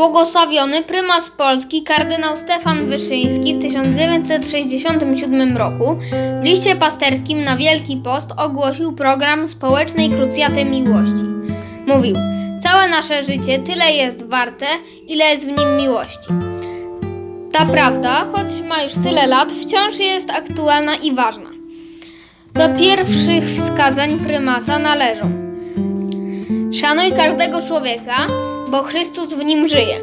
Błogosławiony prymas Polski kardynał Stefan Wyszyński w 1967 roku w liście pasterskim na Wielki Post ogłosił program społecznej krucjaty miłości. Mówił: Całe nasze życie tyle jest warte, ile jest w nim miłości. Ta prawda, choć ma już tyle lat, wciąż jest aktualna i ważna. Do pierwszych wskazań prymasa należą: Szanuj każdego człowieka, bo Chrystus w nim żyje.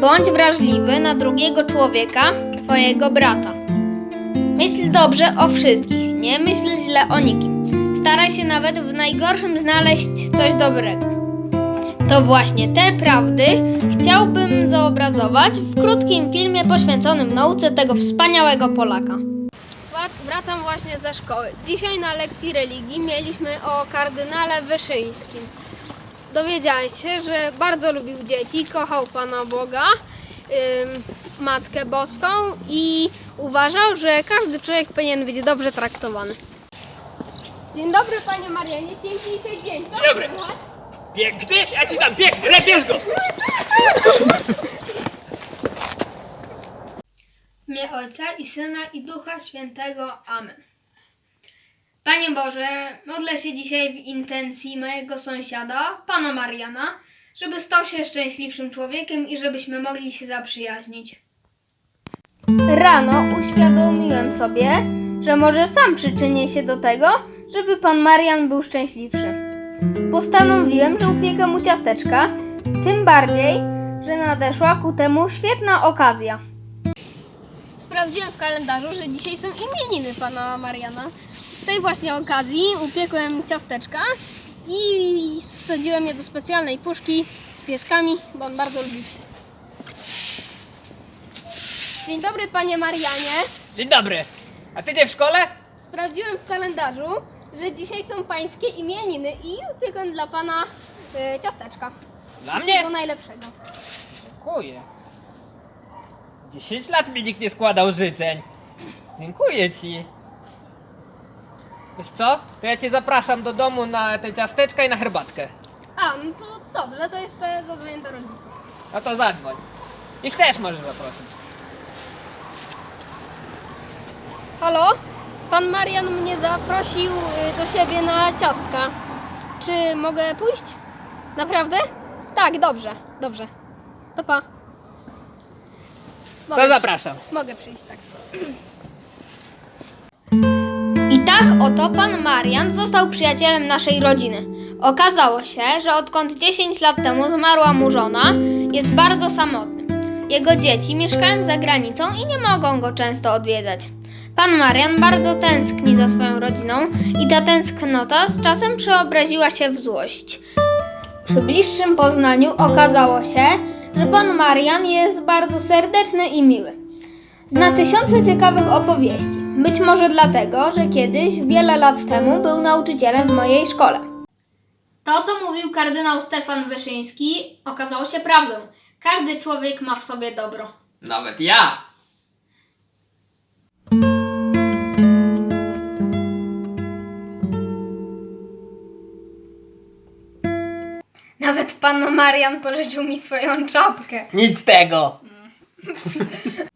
Bądź wrażliwy na drugiego człowieka, twojego brata. Myśl dobrze o wszystkich, nie myśl źle o nikim. Staraj się nawet w najgorszym znaleźć coś dobrego. To właśnie te prawdy chciałbym zobrazować w krótkim filmie poświęconym nauce tego wspaniałego Polaka. Wracam właśnie ze szkoły. Dzisiaj na lekcji religii mieliśmy o kardynale Wyszyńskim. Dowiedziałem się, że bardzo lubił dzieci, kochał Pana Boga, ym, Matkę Boską i uważał, że każdy człowiek powinien być dobrze traktowany. Dzień dobry Panie Marianie, piękniejszy dzień. Dzień dobry. Piękny? Ja ci dam piękny, lepiej go! W imię Ojca i Syna i Ducha Świętego. Amen. Panie Boże, modlę się dzisiaj w intencji mojego sąsiada, Pana Mariana, żeby stał się szczęśliwszym człowiekiem i żebyśmy mogli się zaprzyjaźnić. Rano uświadomiłem sobie, że może sam przyczynię się do tego, żeby Pan Marian był szczęśliwszy. Postanowiłem, że upiekę mu ciasteczka, tym bardziej, że nadeszła ku temu świetna okazja. Sprawdziłem w kalendarzu, że dzisiaj są imieniny pana Mariana. Z tej właśnie okazji upiekłem ciasteczka i wsadziłem je do specjalnej puszki z pieskami, bo on bardzo lubi psy. Dzień dobry panie Marianie. Dzień dobry. A ty nie w szkole? Sprawdziłem w kalendarzu, że dzisiaj są pańskie imieniny i upiekłem dla pana e, ciasteczka. Dla mnie? Tego najlepszego. Dziękuję. 10 lat mi nikt nie składał życzeń. Dziękuję ci. Wiesz co? To ja cię zapraszam do domu na te ciasteczka i na herbatkę. A, no to dobrze, to jeszcze zadzwonię do rodziców. No to zadzwoń. Ich też możesz zaprosić. Halo? Pan Marian mnie zaprosił y, do siebie na ciastka. Czy mogę pójść? Naprawdę? Tak, dobrze, dobrze. To pa. To Mogę, zapraszam. mogę przyjść, tak. Tak oto pan Marian został przyjacielem naszej rodziny. Okazało się, że odkąd 10 lat temu zmarła mu żona, jest bardzo samotny. Jego dzieci mieszkają za granicą i nie mogą go często odwiedzać. Pan Marian bardzo tęskni za swoją rodziną i ta tęsknota z czasem przeobraziła się w złość. Przy bliższym poznaniu okazało się, że pan Marian jest bardzo serdeczny i miły. Zna tysiące ciekawych opowieści. Być może dlatego, że kiedyś, wiele lat temu, był nauczycielem w mojej szkole. To, co mówił kardynał Stefan Wyszyński, okazało się prawdą. Każdy człowiek ma w sobie dobro. Nawet ja. Nawet pan Marian pożyczył mi swoją czapkę. Nic z tego.